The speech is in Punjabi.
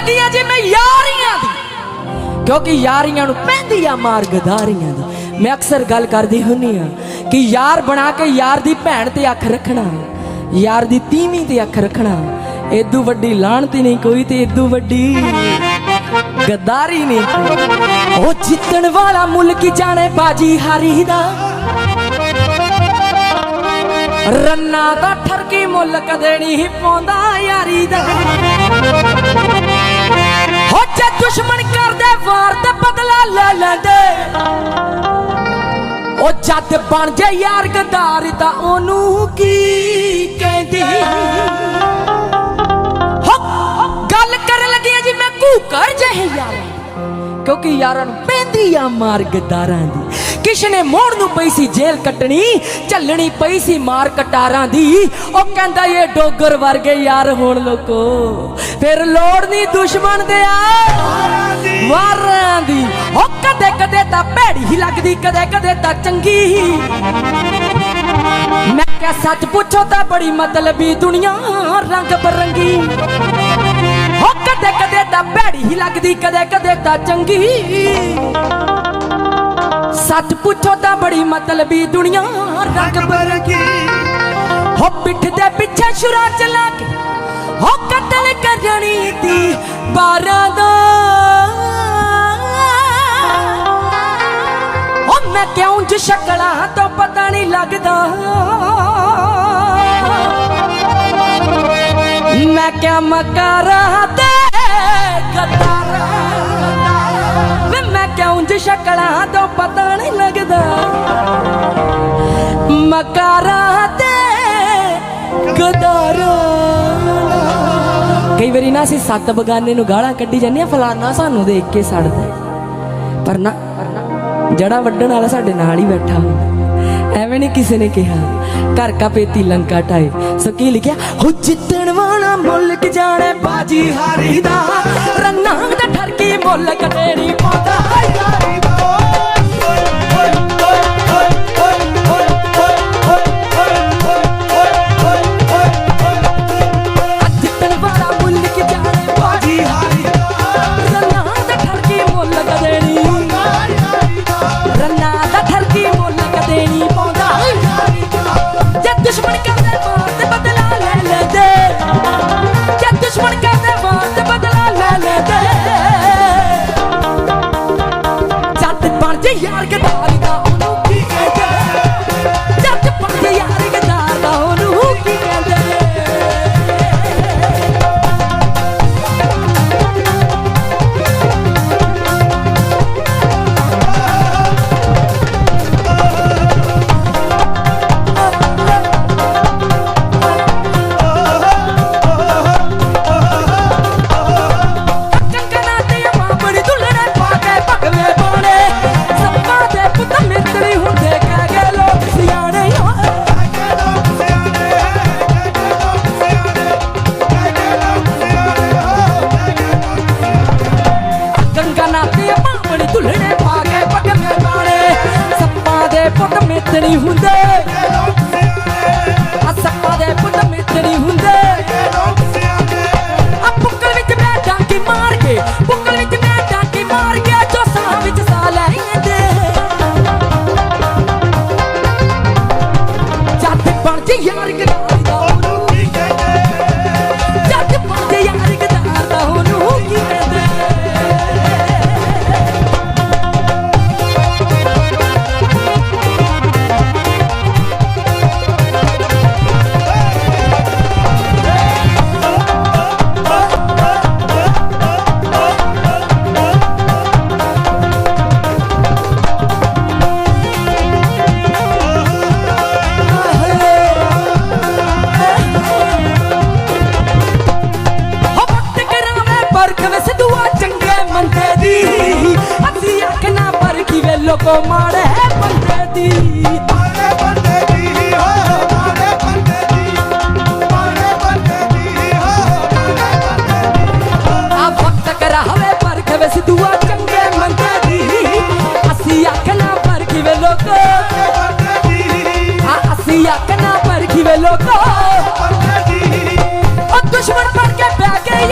ਲੱਗੀਆਂ ਜਿਵੇਂ ਯਾਰੀਆਂ ਦੀ। ਕਿਉਂਕਿ ਯਾਰੀਆਂ ਨੂੰ ਪੈਂਦੀ ਆ ਮਾਰ ਦੀ। ਮੈਂ ਅਕਸਰ ਗੱਲ ਕਰਦੀ ਹੁੰਨੀ ਆ ਕਿ ਯਾਰ ਬਣਾ ਕੇ ਯਾਰ ਦੀ ਭੈਣ ਤੇ ਅੱਖ ਰੱਖਣਾ, ਯਾਰ ਦੀ ਤੀਵੀਂ ਤੇ ਅੱਖ ਰੱਖਣਾ, ਏਦੂ ਵੱਡੀ ਲਾਣਤੀ ਨਹੀਂ ਕੋਈ ਤੇ ਏਦੂ ਵੱਡੀ ਗਦਾਰੀ ਨਹੀਂ ਉਹ ਜਿੱਤਣ ਵਾਲਾ ਮੁਲਕ ਜਾਣੇ ਬਾਜੀ ਹਾਰੀ ਦਾ। ਰੰਨਾ ਦਾ ਠਰਕੀ ਮੁੱਲ ਕਦੇ ਨਹੀਂ ਪਾਉਂਦਾ ਯਾਰੀ ਦਾ। ਜੇ ਦੁਸ਼ਮਣ ਕਰਦੇ, ਵਾਰ ਤੇ ਬਦਲਾ ਲੈ ਲੈਂਦੇ। ਉਹ ਜੱਦ ਬਣ ਜੇ ਯਾਰ ਗਦਾਰ ਤਾਂ ਉਹਨੂੰ ਕੀ ਕਹਿੰਦੀ? ਗੱਲ ਕਰਨ ਲੱਗਿਆ ਜੀ, ਮੈਂ ਘੂਕਰ ਜਿਹੇ ਯਾਰ। ਕਿਉਂਕਿ ਯਾਰਾਂ ਨੂੰ ਪੈਂਦੀ ਆ ਮਾਰ ਗਦਾਰਾਂ ਦੀ। ਕਿਸ ਮੋੜ ਨੂੰ ਪਈ ਸੀ ਜੇਲ੍ਹ ਕੱਟਣੀ, ਝੱਲਣੀ ਪਈ ਸੀ ਮਾਰ ਕਟਾਰਾਂ ਦੀ। ਉਹ ਕਹਿੰਦਾ, ਇਹ ਡੋਗਰ ਵਰਗੇ ਯਾਰ ਹੋਣ ਲੋਕੋ, ਫਿਰ ਲੋੜ ਨਹੀਂ ਦੁਸ਼ਮਣ ਦੇ ਆ। ਵਾਰਾਂ ਦੀ, ਉਹ ਕਦੇ ਕਦੇ ਤਾਂ ਭੈੜੀ ਹੀ ਲੱਗਦੀ, ਕਦੇ ਕਦੇ ਤਾਂ ਚੰਗੀ ਮੈਂ ਕਿਹਾ, ਸੱਚ ਪੁੱਛੋ ਤਾਂ ਬੜੀ ਮਤਲਬੀ ਦੁਨੀਆ, ਰੰਗ ਬਰੰਗੀ। ਹੋ ਕਦੇ ਕਦੇ ਤਾਂ ਭੈੜੀ ਹੀ ਲੱਗਦੀ, ਕਦੇ ਕਦੇ ਤਾਂ ਚੰਗੀ। ਸੱਚ ਪੁੱਛੋ ਤਾਂ ਬੜੀ ਮਤਲਬੀ ਦੁਨੀਆ ਰੰਗ ਬਰੰਗੀ। ਹੋ ਪਿੱਠ ਦੇ ਪਿੱਛੇ ਸ਼ੁਰਾ ਚਲਾ ਕੇ ਹੋ ਕਤਲ ਕਰਨੀ ਦੀ ਬਾਰਾਂ ਦਾ। ਹੋ ਮੈਂ ਕਿਉਂ ਜ ਸ਼ਕਲਾਂ ਤੋਂ ਪਤਾ ਨਹੀਂ ਲੱਗਦਾ। ਮੈਂ ਕਿਆ ਮਕਾਰਾ ਤੇ ਵੇ ਮੈਂ ਕਿਉਂ ਜ ਸ਼ਕਲਾਂ ਤੋਂ ਪਤਾ ਨਹੀਂ ਲੱਗਦਾ। ਮਕਾਰਾ ਤੇ ਗਦਾਰਾ ਕਈ ਵਾਰੀ ਨਾ ਅਸੀਂ ਸੱਤ ਬਗਾਨੇ ਨੂੰ ਗਾਲਾਂ ਕੱਢੀ ਜਾਂਦੇ ਆ ਫਲਾਨਾ ਸਾਨੂੰ ਦੇਖ ਕੇ ਸੜਦਾ ਪਰ ਨਾ ਜੜਾ ਵੱਢਣ ਵਾਲਾ ਸਾਡੇ ਨਾਲ ਹੀ ਬੈਠਾ ਹੁੰਦਾ ਐਵੇਂ ਨਹੀਂ ਕਿਸੇ ਨੇ ਕਿਹਾ। ਘਰ ਕਾ ਪੇਤੀ ਲੰਕਾ ਟਾਏ ਸੋ ਕੀ ਲਿਖਿਆ, ਹੋ ਜਿੱਤਣ ਵਾਲਾ ਮੁਲਕ ਜਾਣੇ ਬਾਜੀ ਹਾਰੀ ਦਾ। ਰੰਨਾਂ ਦਾ ਠਰਕੀ ਮੁੱਲ ਕਟੇੜੀ ਪਾਉਂਦਾ ਮਿੱਤਰੀ ਹੁੰਦੇ। ਆ ਸੱਪਾਂ ਦੇ ਪੁੱਤ ਮਿੱਤਰੀ ਹੁੰਦੇ। ਆ ਪੁੱਕਲ ਵਿੱਚ ਮੈਂ ਡਾਂਕੀ ਮਾਰ ਕੇ ਯਕਨਾ ਪਰਖੀ ਵੇ ਲੋਕੋ। ਉਹ ਦੁਸ਼ਮਣ ਬਣ ਕੇ ਬਹਿ ਗਏ